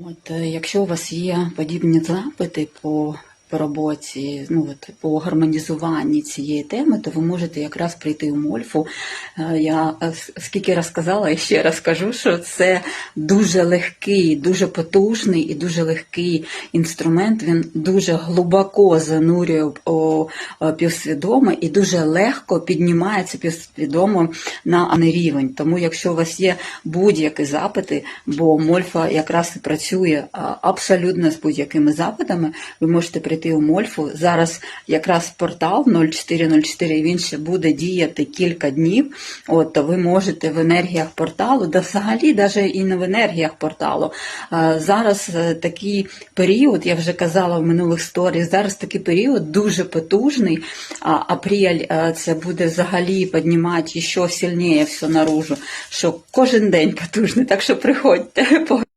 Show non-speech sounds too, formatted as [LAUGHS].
От, е, якщо у вас є подібні запити по, по роботі, ну от по гармонізуванні цієї теми, то ви можете якраз прийти у Мольфу. Е, Я е, скільки раз казала, і ще раз кажу, що це дуже легкий, дуже потужний і дуже легкий інструмент. Він дуже глибоко занурює півсвідоме і дуже легко піднімається півсвідомо на рівень. Тому, якщо у вас є будь-які запити, бо Мольфа якраз і працює абсолютно з будь-якими запитами, ви можете прийти у Мольфу. Зараз якраз портал 0404, він ще буде діяти кілька днів. От, ви можете в енергіях порталу, да взагалі навіть і не в енергіях порталу. Зараз е, такий період, я вже казала в минулих сторіях, зараз такий період дуже потужний. А апрель е, це буде взагалі піднімати ще сильніше все наружу, що кожен день потужний. Так що приходьте. [LAUGHS]